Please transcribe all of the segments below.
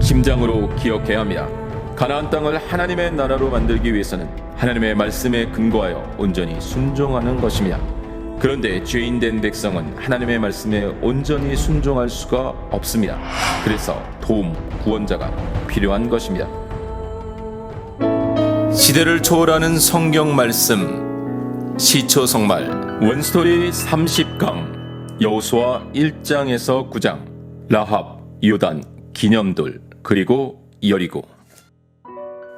심장으로 기억해야 합니다. 가나안 땅을 하나님의 나라로 만들기 위해서는 하나님의 말씀에 근거하여 온전히 순종하는 것입니다. 그런데 죄인된 백성은 하나님의 말씀에 온전히 순종할 수가 없습니다. 그래서 도움, 구원자가 필요한 것입니다. 시대를 초월하는 성경 말씀 시초 성말 원스토리 30강 여호수아 1장에서 9장 라합, 요단, 기념돌 그리고 여리고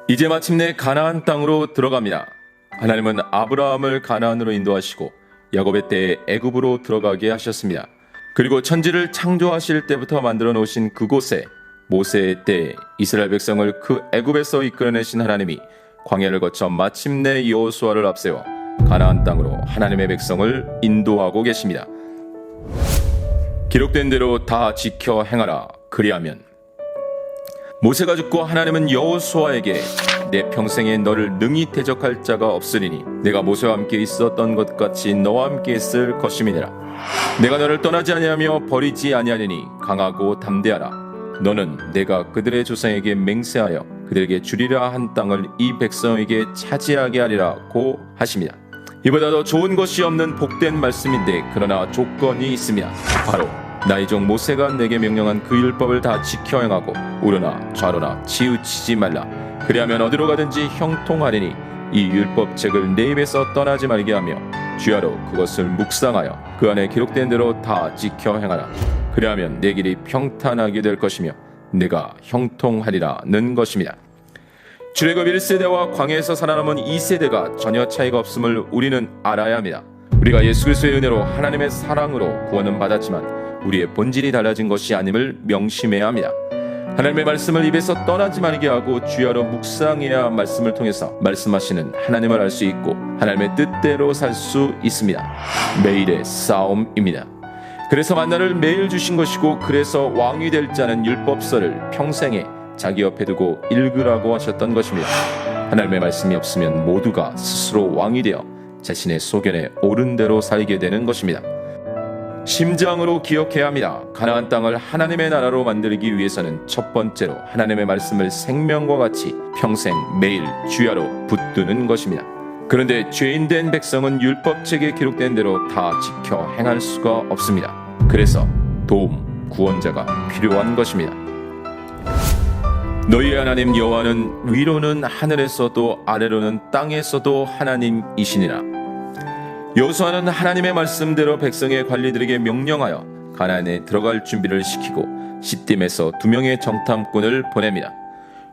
이제 마침내 가나안 땅으로 들어갑니다. 하나님은 아브라함을 가나안으로 인도하시고 야곱의 때에 애굽으로 들어가게 하셨습니다. 그리고 천지를 창조하실 때부터 만들어 놓으신 그곳에 모세의 때에 이스라엘 백성을 그 애굽에서 이끌어내신 하나님이 광야를 거쳐 마침내 여호수아를 앞세워 가나안 땅으로 하나님의 백성을 인도하고 계십니다. 기록된 대로 다 지켜 행하라. 그리하면 모세가 죽고 하나님은 여호수아에게 내 평생에 너를 능히 대적할 자가 없으리니 내가 모세와 함께 있었던 것 같이 너와 함께 있을 것임이니라. 내가 너를 떠나지 아니하며 버리지 아니하리니 강하고 담대하라. 너는 내가 그들의 조상에게 맹세하여 그들에게 주리라 한 땅을 이 백성에게 차지하게 하리라고 하십니다. 이보다 더 좋은 것이 없는 복된 말씀인데 그러나 조건이 있습니다. 바로 나의 종 모세가 내게 명령한 그 율법을 다 지켜 행하고 우러나 좌로나 치우치지 말라. 그리하면 어디로 가든지 형통하리니 이 율법책을 내 입에서 떠나지 말게 하며 주야로 그것을 묵상하여 그 안에 기록된 대로 다 지켜 행하라. 그리하면 내 길이 평탄하게 될 것이며 내가 형통하리라는 것입니다. 출애굽 1세대와 광야에서 살아남은 2세대가 전혀 차이가 없음을 우리는 알아야 합니다. 우리가 예수 그리스도의 은혜로 하나님의 사랑으로 구원은 받았지만 우리의 본질이 달라진 것이 아님을 명심해야 합니다. 하나님의 말씀을 입에서 떠나지 말게 하고 주야로 묵상해야 말씀을 통해서 말씀하시는 하나님을 알 수 있고 하나님의 뜻대로 살 수 있습니다. 매일의 싸움입니다. 그래서 만나를 매일 주신 것이고 그래서 왕이 될 자는 율법서를 평생에 자기 옆에 두고 읽으라고 하셨던 것입니다. 하나님의 말씀이 없으면 모두가 스스로 왕이 되어 자신의 소견에 옳은 대로 살게 되는 것입니다. 심장으로 기억해야 합니다. 가나안 땅을 하나님의 나라로 만들기 위해서는 첫 번째로 하나님의 말씀을 생명과 같이 평생 매일 주야로 붙드는 것입니다. 그런데 죄인된 백성은 율법책에 기록된 대로 다 지켜 행할 수가 없습니다. 그래서 도움, 구원자가 필요한 것입니다. 너희의 하나님 여호와는 위로는 하늘에서도 아래로는 땅에서도 하나님이시니라. 여호수아는 하나님의 말씀대로 백성의 관리들에게 명령하여 가나안에 들어갈 준비를 시키고 시딤에서 두 명의 정탐꾼을 보냅니다.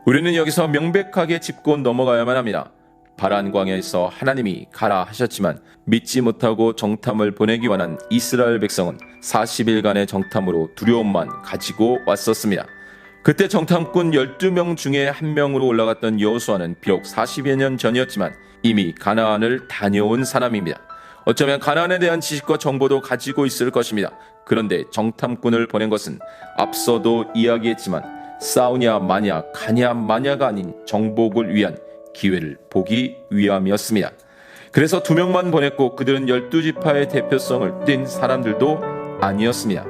우리는 여기서 명백하게 짚고 넘어가야만 합니다. 바란 광야에서 하나님이 가라 하셨지만 믿지 못하고 정탐을 보내기 원한 이스라엘 백성은 40일간의 정탐으로 두려움만 가지고 왔었습니다. 그때 정탐꾼 12명 중에 한 명으로 올라갔던 여호수아는 비록 40여 년 전이었지만 이미 가나안을 다녀온 사람입니다. 어쩌면 가나안에 대한 지식과 정보도 가지고 있을 것입니다. 그런데 정탐꾼을 보낸 것은 앞서도 이야기했지만 싸우냐 마냐 가냐 마냐가 아닌 정복을 위한 기회를 보기 위함이었습니다. 그래서 두 명만 보냈고 그들은 열두 지파의 대표성을 띈 사람들도 아니었습니다.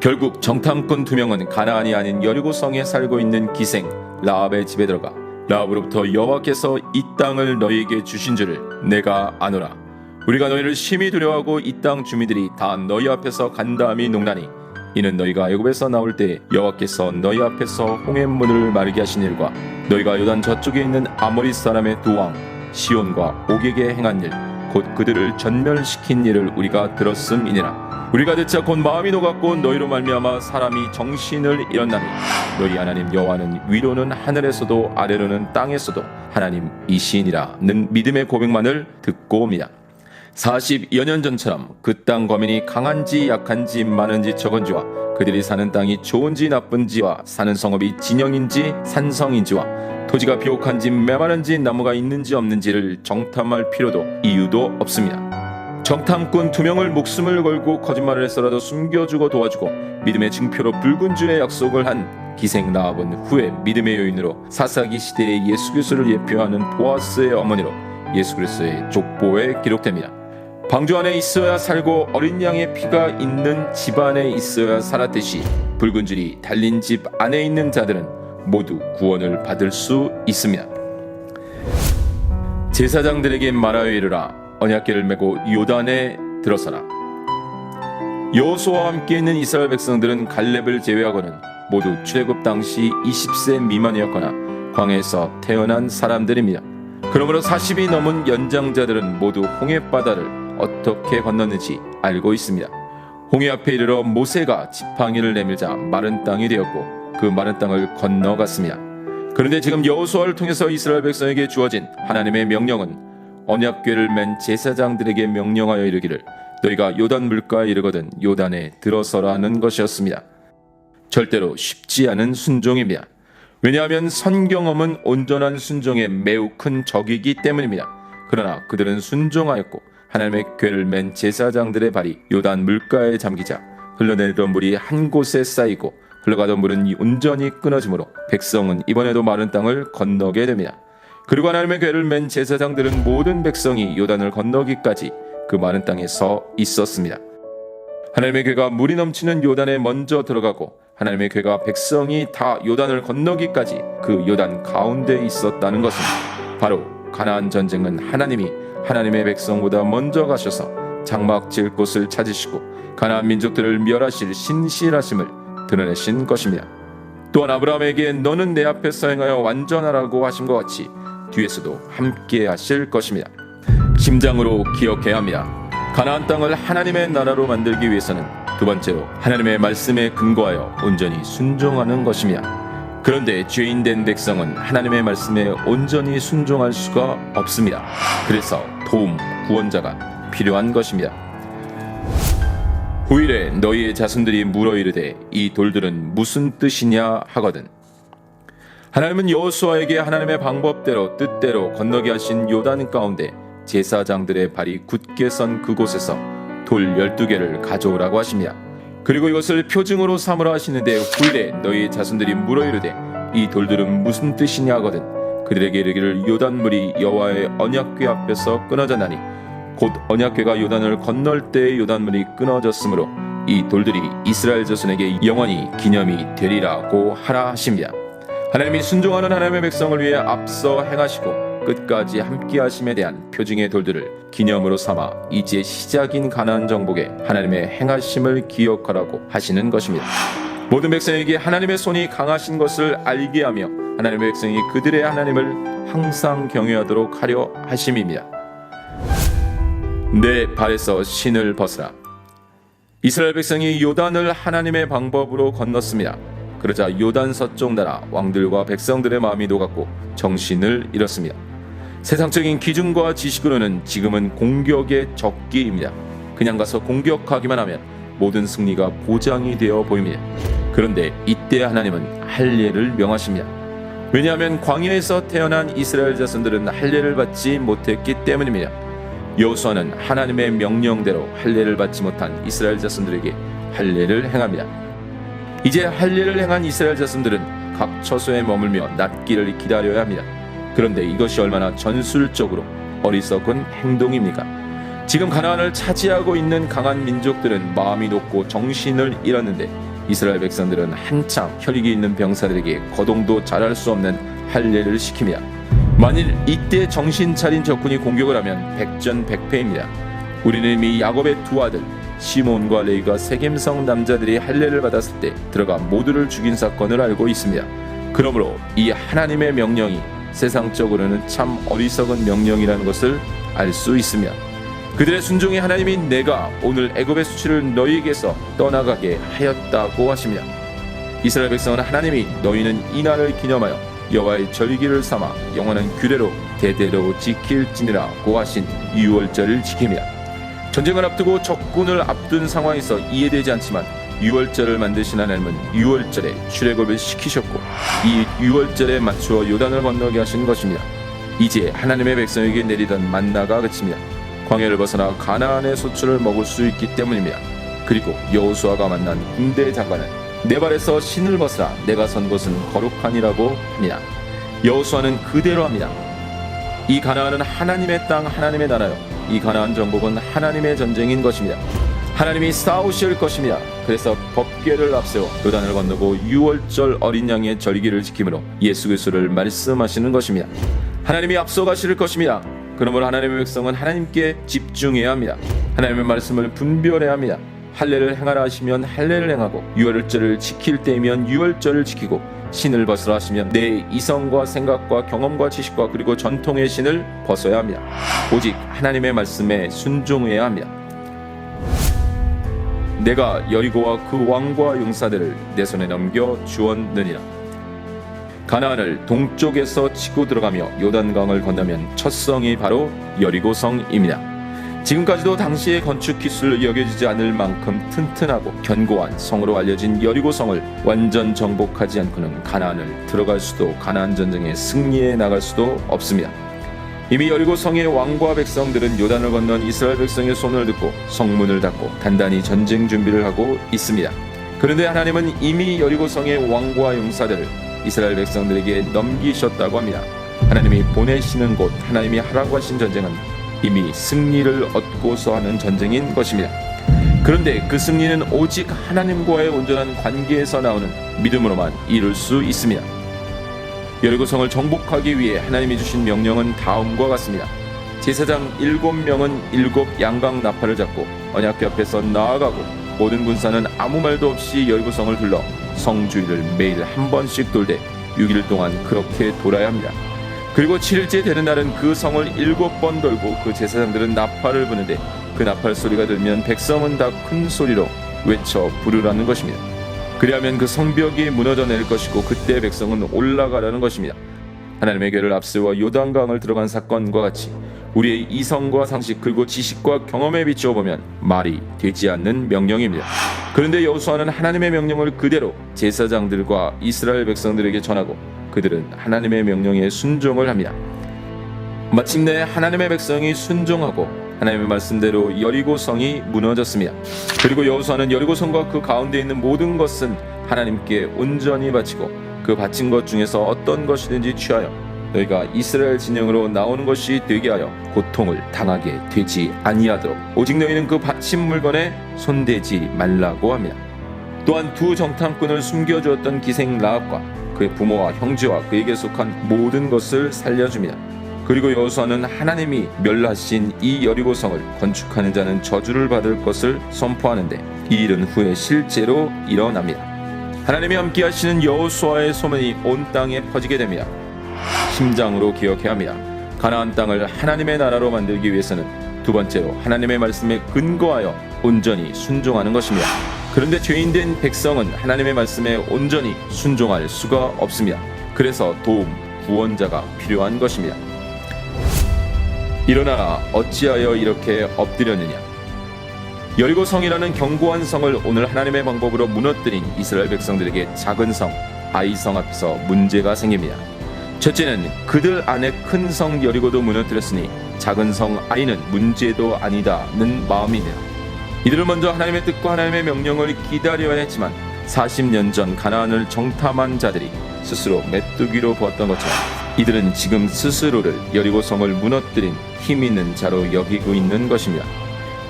결국 정탐꾼 두 명은 가나안이 아닌 여리고 성에 살고 있는 기생 라합의 집에 들어가 라합으로부터 여호와께서 이 땅을 너희에게 주신 줄을 내가 아노라. 우리가 너희를 심히 두려워하고 이 땅 주민들이 다 너희 앞에서 간담이 농나니 이는 너희가 애굽에서 나올 때 여호와께서 너희 앞에서 홍해물을 마르게 하신 일과 너희가 요단 저쪽에 있는 아모리 사람의 두 왕 시온과 옥에게 행한 일 곧 그들을 전멸시킨 일을 우리가 들었음이니라. 우리가 듣자 곧 마음이 녹았고 너희로 말미암아 사람이 정신을 잃었나니 너희 하나님 여호와는 위로는 하늘에서도 아래로는 땅에서도 하나님이시니라는 믿음의 고백만을 듣고 옵니다. 40여 년 전처럼 그 땅 거민이 강한지 약한지 많은지 적은지와 그들이 사는 땅이 좋은지 나쁜지와 사는 성읍이 진영인지 산성인지와 토지가 비옥한지 메마른지 나무가 있는지 없는지를 정탐할 필요도 이유도 없습니다. 정탐꾼 두 명을 목숨을 걸고 거짓말을 했어라도 숨겨주고 도와주고 믿음의 증표로 붉은 줄의 약속을 한 기생 라합은 후에 믿음의 요인으로 사사기 시대의 예수 그리스도를 예표하는 보아스의 어머니로 예수 그리스도의 족보에 기록됩니다. 방주 안에 있어야 살고 어린 양의 피가 있는 집 안에 있어야 살았듯이 붉은 줄이 달린 집 안에 있는 자들은 모두 구원을 받을 수 있습니다. 제사장들에게 말하여 이르라 언약궤를 메고 요단에 들어서라 여호수아와 함께 있는 이스라엘 백성들은 갈렙을 제외하고는 모두 출애굽 당시 20세 미만이었거나 광야에서 태어난 사람들입니다. 그러므로 40이 넘은 연장자들은 모두 홍해 바다를 어떻게 건넜는지 알고 있습니다. 홍해 앞에 이르러 모세가 지팡이를 내밀자 마른 땅이 되었고 그 마른 땅을 건너갔습니다. 그런데 지금 여호수아를 통해서 이스라엘 백성에게 주어진 하나님의 명령은 언약궤를 맨 제사장들에게 명령하여 이르기를 너희가 요단 물가에 이르거든 요단에 들어서라는 것이었습니다. 절대로 쉽지 않은 순종입니다. 왜냐하면 선경험은 온전한 순종의 매우 큰 적이기 때문입니다. 그러나 그들은 순종하였고 하나님의 궤를 맨 제사장들의 발이 요단 물가에 잠기자 흘러내리던 물이 한 곳에 쌓이고 흘러가던 물은 온전히 끊어지므로 백성은 이번에도 마른 땅을 건너게 됩니다. 그리고 하나님의 궤를 맨 제사장들은 모든 백성이 요단을 건너기까지 그 마른 땅에 서 있었습니다. 하나님의 궤가 물이 넘치는 요단에 먼저 들어가고 하나님의 궤가 백성이 다 요단을 건너기까지 그 요단 가운데 있었다는 것은 바로 가나안 전쟁은 하나님이 하나님의 백성보다 먼저 가셔서 장막 지을 곳을 찾으시고 가나안 민족들을 멸하실 신실하심을 드러내신 것입니다. 또한 아브라함에게 너는 내 앞에서 행하여 완전하라고 것 같이 뒤에서도 함께 하실 것입니다. 심장으로 기억해야 합니다. 가나안 땅을 하나님의 나라로 만들기 위해서는 두 번째로 하나님의 말씀에 근거하여 온전히 순종하는 것입니다. 그런데 죄인된 백성은 하나님의 말씀에 온전히 순종할 수가 없습니다. 그래서 도움, 구원자가 필요한 것입니다. 후일에 너희의 자손들이 물어 이르되 이 돌들은 무슨 뜻이냐 하거든. 하나님은 여호수아에게 하나님의 방법대로 뜻대로 건너게 하신 요단 가운데 제사장들의 발이 굳게 선 그곳에서 돌 12개를 가져오라고 하십니다. 그리고 이것을 표징으로 삼으라 하시는데 후일에 너희 자손들이 물어 이르되 이 돌들은 무슨 뜻이냐 하거든 그들에게 이르기를 요단물이 여호와의 언약궤 앞에서 끊어졌나니 곧 언약궤가 요단을 건널 때의 요단물이 끊어졌으므로 이 돌들이 이스라엘 자손에게 영원히 기념이 되리라고 하라 하십니다. 하나님이 순종하는 하나님의 백성을 위해 앞서 행하시고 끝까지 함께 하심에 대한 표징의 돌들을 기념으로 삼아 이제 시작인 가나안 정복에 하나님의 행하심을 기억하라고 하시는 것입니다. 모든 백성에게 하나님의 손이 강하신 것을 알게 하며 하나님의 백성이 그들의 하나님을 항상 경외하도록 하려 하심입니다. 내 발에서 신을 벗으라. 이스라엘 백성이 요단을 하나님의 방법으로 건넜습니다. 그러자 요단 서쪽 나라 왕들과 백성들의 마음이 녹았고 정신을 잃었습니다. 세상적인 기준과 지식으로는 지금은 공격의 적기입니다. 그냥 가서 공격하기만 하면 모든 승리가 보장이 되어 보입니다. 그런데 이때 하나님은 할례를 명하십니다. 왜냐하면 광야에서 태어난 이스라엘 자손들은 할례를 받지 못했기 때문입니다. 여호수아는 하나님의 명령대로 할례를 받지 못한 이스라엘 자손들에게 할례를 행합니다. 이제 할례를 행한 이스라엘 자손들은 각 처소에 머물며 낫기를 기다려야 합니다. 그런데 이것이 얼마나 전술적으로 어리석은 행동입니까? 지금 가나안을 차지하고 있는 강한 민족들은 마음이 높고 정신을 잃었는데 이스라엘 백성들은 한창 혈육이 있는 병사들에게 거동도 잘할 수 없는 할례를 시킵니다. 만일 이때 정신 차린 적군이 공격을 하면 백전백패입니다. 우리는 이미 야곱의 두 아들 시몬과 레이가 세겜성 남자들이 할례를 받았을 때 들어가 모두를 죽인 사건을 알고 있습니다. 그러므로 이 하나님의 명령이 세상적으로는 참 어리석은 명령이라는 것을 알 수 있으며 그들의 순종이 하나님이 내가 오늘 애굽의 수치를 너희에게서 떠나가게 하였다고 하시며 이스라엘 백성은 하나님이 너희는 이 날을 기념하여 여호와의 절기를 삼아 영원한 규례로 대대로 지킬지니라고 하신 유월절을 지킵니다. 전쟁을 앞두고 적군을 앞둔 상황에서 이해되지 않지만 유월절을 만드신 하나님은 유월절에 출애굽을 시키셨고 이 유월절에 맞추어 요단을 건너게 하신 것입니다. 이제 하나님의 백성에게 내리던 만나가 그칩니다. 광야를 벗어나 가나안의 소출을 먹을 수 있기 때문입니다. 그리고 여호수아가 만난 군대 장관은 내 발에서 신을 벗으라 내가 선 곳은 거룩하니라고 합니다. 여호수아는 그대로 합니다. 이 가나안은 하나님의 땅, 하나님의 나라요. 이 가나안 정복은 하나님의 전쟁인 것입니다. 하나님이 싸우실 것입니다. 그래서 법궤를 앞세워 요단을 건너고 유월절 어린 양의 절기를 지킴으로 예수 그리스도를 말씀하시는 것입니다. 하나님이 앞서가실 것입니다. 그러므로 하나님의 백성은 하나님께 집중해야 합니다. 하나님의 말씀을 분별해야 합니다. 할례를 행하라 하시면 할례를 행하고 유월절을 지킬 때이면 유월절을 지키고 신을 벗으라 하시면 내 이성과 생각과 경험과 지식과 그리고 전통의 신을 벗어야 합니다. 오직 하나님의 말씀에 순종해야 합니다. 내가 여리고와 그 왕과 용사들을 내 손에 넘겨 주었느니라. 가나안을 동쪽에서 치고 들어가며 요단강을 건너면 첫 성이 바로 여리고 성입니다. 지금까지도 당시의 건축 기술로 여겨지지 않을 만큼 튼튼하고 견고한 성으로 알려진 여리고 성을 완전 정복하지 않고는 가나안을 들어갈 수도 가나안 전쟁에 승리해 나갈 수도 없습니다. 이미 여리고성의 왕과 백성들은 요단을 건넌 이스라엘 백성의 손을 듣고 성문을 닫고 단단히 전쟁 준비를 하고 있습니다. 그런데 하나님은 이미 여리고성의 왕과 용사들을 이스라엘 백성들에게 넘기셨다고 합니다. 하나님이 보내시는 곳, 하나님이 하라고 하신 전쟁은 이미 승리를 얻고서 하는 전쟁인 것입니다. 그런데 그 승리는 오직 하나님과의 온전한 관계에서 나오는 믿음으로만 이룰 수 있습니다. 여리고성을 정복하기 위해 하나님이 주신 명령은 다음과 같습니다. 제사장 일곱 명은 일곱 양강 나팔을 잡고 언약궤 앞에서 나아가고 모든 군사는 아무 말도 없이 여리고성을 둘러 성 주위를 매일 한 번씩 돌되 6일 동안 그렇게 돌아야 합니다. 그리고 7일째 되는 날은 그 성을 일곱 번 돌고 그 제사장들은 나팔을 부는데 그 나팔 소리가 들면 백성은 다 큰 소리로 외쳐 부르라는 것입니다. 그리하면 그 성벽이 무너져 내릴 것이고 그때 백성은 올라가라는 것입니다. 하나님의 궤를 앞세워 요단강을 들어간 사건과 같이 우리의 이성과 상식 그리고 지식과 경험에 비추어 보면 말이 되지 않는 명령입니다. 그런데 여호수아는 하나님의 명령을 그대로 제사장들과 이스라엘 백성들에게 전하고 그들은 하나님의 명령에 순종을 합니다. 마침내 하나님의 백성이 순종하고 하나님의 말씀대로 여리고 성이 무너졌습니다. 그리고 여호수아는 여리고 성과 그 가운데 있는 모든 것은 하나님께 온전히 바치고 그 바친 것 중에서 어떤 것이든지 취하여 너희가 이스라엘 진영으로 나오는 것이 되게 하여 고통을 당하게 되지 아니하도록 오직 너희는 그 바친 물건에 손대지 말라고 합니다. 또한 두 정탐꾼을 숨겨주었던 기생 라합과 그의 부모와 형제와 그에게 속한 모든 것을 살려줍니다. 그리고 여호수아는 하나님이 멸하신 이 여리고성을 건축하는 자는 저주를 받을 것을 선포하는데 이 일은 후에 실제로 일어납니다. 하나님이 함께하시는 여호수아의 소문이 온 땅에 퍼지게 됩니다. 심장으로 기억해야 합니다. 가나안 땅을 하나님의 나라로 만들기 위해서는 두 번째로 하나님의 말씀에 근거하여 온전히 순종하는 것입니다. 그런데 죄인된 백성은 하나님의 말씀에 온전히 순종할 수가 없습니다. 그래서 도움, 구원자가 필요한 것입니다. 일어나 어찌하여 이렇게 엎드렸느냐? 여리고성이라는 견고한 성을 오늘 하나님의 방법으로 무너뜨린 이스라엘 백성들에게 작은 성 아이성 앞에서 문제가 생깁니다. 첫째는 그들 안에 큰 성 여리고도 무너뜨렸으니 작은 성 아이는 문제도 아니다는 마음입니다. 이들은 먼저 하나님의 뜻과 하나님의 명령을 기다려야 했지만 40년 전 가나안을 정탐한 자들이 스스로 메뚜기로 보았던 것처럼 이들은 지금 스스로를 여리고성을 무너뜨린 힘 있는 자로 여기고 있는 것입니다.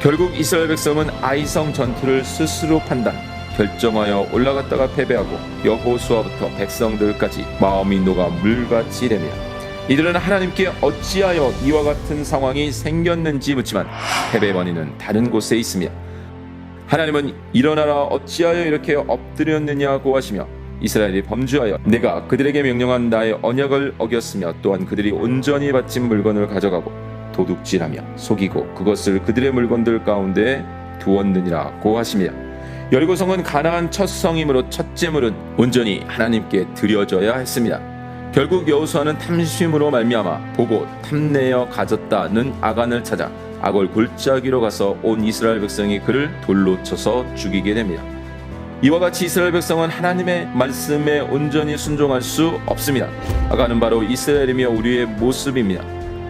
결국 이스라엘 백성은 아이성 전투를 스스로 판단, 결정하여 올라갔다가 패배하고 여호수아부터 백성들까지 마음이 녹아 물같이 됩니다. 이들은 하나님께 어찌하여 이와 같은 상황이 생겼는지 묻지만 패배 원인은 다른 곳에 있습니다. 하나님은 일어나라 어찌하여 이렇게 엎드렸느냐고 하시며 이스라엘이 범죄하여 내가 그들에게 명령한 나의 언약을 어겼으며 또한 그들이 온전히 바친 물건을 가져가고 도둑질하며 속이고 그것을 그들의 물건들 가운데 두었느니라 고 하시며 여리고성은 가나안 첫 성이므로 첫째물은 온전히 하나님께 드려져야 했습니다. 결국 여호수아는 탐심으로 말미암아 보고 탐내어 가졌다는 아간을 찾아 악을 골짜기로 가서 온 이스라엘 백성이 그를 돌로 쳐서 죽이게 됩니다. 이와 같이 이스라엘 백성은 하나님의 말씀에 온전히 순종할 수 없습니다. 아간은 바로 이스라엘이며 우리의 모습입니다.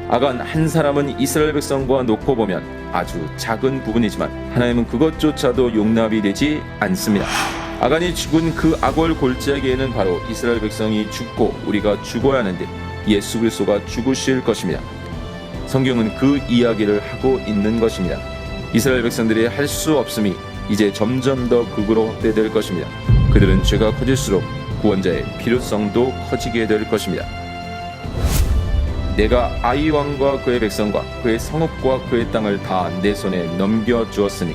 아간 한 사람은 이스라엘 백성과 놓고 보면 아주 작은 부분이지만 하나님은 그것조차도 용납이 되지 않습니다. 아간이 죽은 그 악월 골짜기에는 바로 이스라엘 백성이 죽고 우리가 죽어야 하는데 예수 그리스도가 죽으실 것입니다. 성경은 그 이야기를 하고 있는 것입니다. 이스라엘 백성들이 할 수 없음이 이제 점점 더 극으로 확대될 것입니다. 그들은 죄가 커질수록 구원자의 필요성도 커지게 될 것입니다. 내가 아이 왕과 그의 백성과 그의 성읍과 그의 땅을 다 내 손에 넘겨 주었으니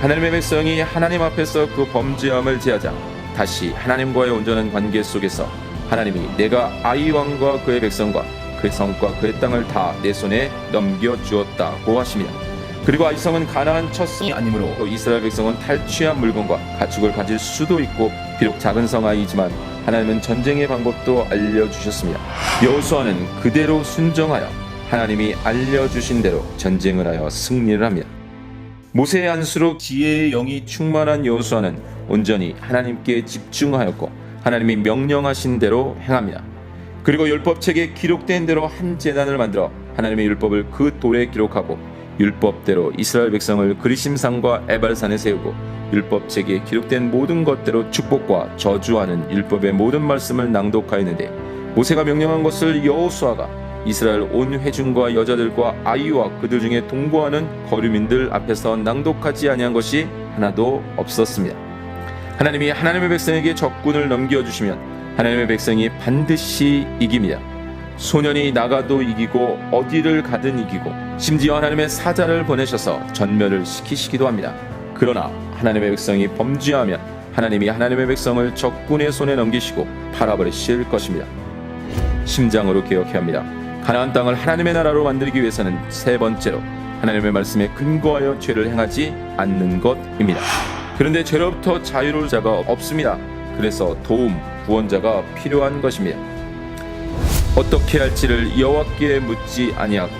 하나님의 백성이 하나님 앞에서 그 범죄함을 제하자 다시 하나님과의 온전한 관계 속에서 하나님이 내가 아이 왕과 그의 백성과 그의 성과 그의 땅을 다 내 손에 넘겨 주었다고 하십니다. 그리고 아이성은 가나안 첫 성이 아니므로 또 이스라엘 백성은 탈취한 물건과 가축을 가질 수도 있고 비록 작은 성 아이지만 하나님은 전쟁의 방법도 알려주셨습니다. 여호수아는 그대로 순정하여 하나님이 알려주신 대로 전쟁을 하여 승리를 합니다. 모세의 안수로 지혜의 영이 충만한 여호수아는 온전히 하나님께 집중하였고 하나님이 명령하신 대로 행합니다. 그리고 율법책에 기록된 대로 한 제단을 만들어 하나님의 율법을 그 돌에 기록하고 율법대로 이스라엘 백성을 그리심산과 에발산에 세우고 율법책에 기록된 모든 것대로 축복과 저주하는 율법의 모든 말씀을 낭독하였는데 모세가 명령한 것을 여호수아가 이스라엘 온 회중과 여자들과 아이와 그들 중에 동거하는 거류민들 앞에서 낭독하지 아니한 것이 하나도 없었습니다. 하나님이 하나님의 백성에게 적군을 넘겨 주시면 하나님의 백성이 반드시 이깁니다. 소년이 나가도 이기고 어디를 가든 이기고 심지어 하나님의 사자를 보내셔서 전멸을 시키시기도 합니다. 그러나 하나님의 백성이 범죄하면 하나님이 하나님의 백성을 적군의 손에 넘기시고 팔아버리실 것입니다. 심장으로 기억해야 합니다. 가나안 땅을 하나님의 나라로 만들기 위해서는 세 번째로 하나님의 말씀에 근거하여 죄를 행하지 않는 것입니다. 그런데 죄로부터 자유로울 자가 없습니다. 그래서 도움, 구원자가 필요한 것입니다. 어떻게 할지를 여호와께 묻지 아니하고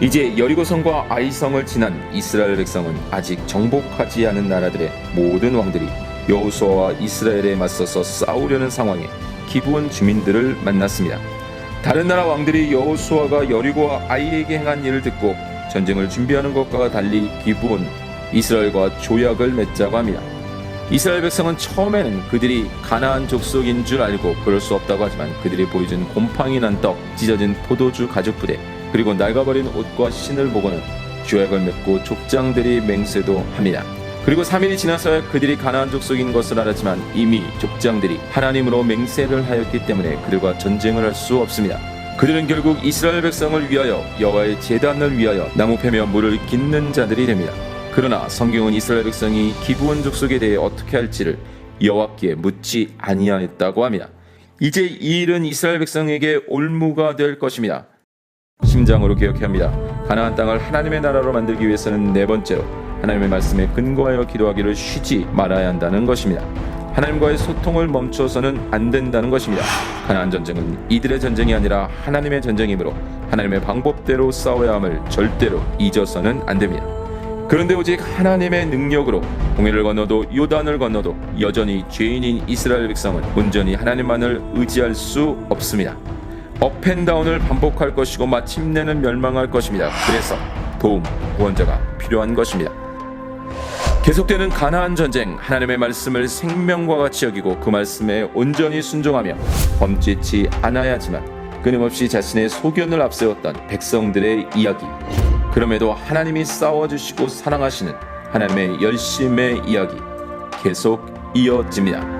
이제 여리고성과 아이성을 지난 이스라엘 백성은 아직 정복하지 않은 나라들의 모든 왕들이 여호수아와 이스라엘에 맞서서 싸우려는 상황에 기부온 주민들을 만났습니다. 다른 나라 왕들이 여호수아가 여리고와 아이에게 행한 일을 듣고 전쟁을 준비하는 것과 달리 기부온 이스라엘과 조약을 맺자고 합니다. 이스라엘 백성은 처음에는 그들이 가나안 족속인 줄 알고 그럴 수 없다고 하지만 그들이 보여준 곰팡이 난 떡, 찢어진 포도주 가죽 부대, 그리고 낡아버린 옷과 신을 보고는 조약을 맺고 족장들이 맹세도 합니다. 그리고 3일이 지나서야 그들이 가나안 족속인 것을 알았지만 이미 족장들이 하나님으로 맹세를 하였기 때문에 그들과 전쟁을 할 수 없습니다. 그들은 결국 이스라엘 백성을 위하여 여호와의 제단을 위하여 나무 패며 물을 깃는 자들이 됩니다. 그러나 성경은 이스라엘 백성이 기부원 족속에 대해 어떻게 할지를 여호와께 묻지 아니하였다고 합니다. 이제 이 일은 이스라엘 백성에게 올무가 될 것입니다. 심장으로 기억해야 합니다. 가나안 땅을 하나님의 나라로 만들기 위해서는 네 번째로 하나님의 말씀에 근거하여 기도하기를 쉬지 말아야 한다는 것입니다. 하나님과의 소통을 멈춰서는 안 된다는 것입니다. 가나안 전쟁은 이들의 전쟁이 아니라 하나님의 전쟁이므로 하나님의 방법대로 싸워야 함을 절대로 잊어서는 안 됩니다. 그런데 오직 하나님의 능력으로 홍해를 건너도 요단을 건너도 여전히 죄인인 이스라엘 백성은 온전히 하나님만을 의지할 수 없습니다. 업앤다운을 반복할 것이고 마침내는 멸망할 것입니다. 그래서 도움, 구원자가 필요한 것입니다. 계속되는 가나안 전쟁, 하나님의 말씀을 생명과 같이 여기고 그 말씀에 온전히 순종하며 범죄치 않아야 지만 끊임없이 자신의 소견을 앞세웠던 백성들의 이야기. 그럼에도 하나님이 싸워주시고 사랑하시는 하나님의 열심의 이야기 계속 이어집니다.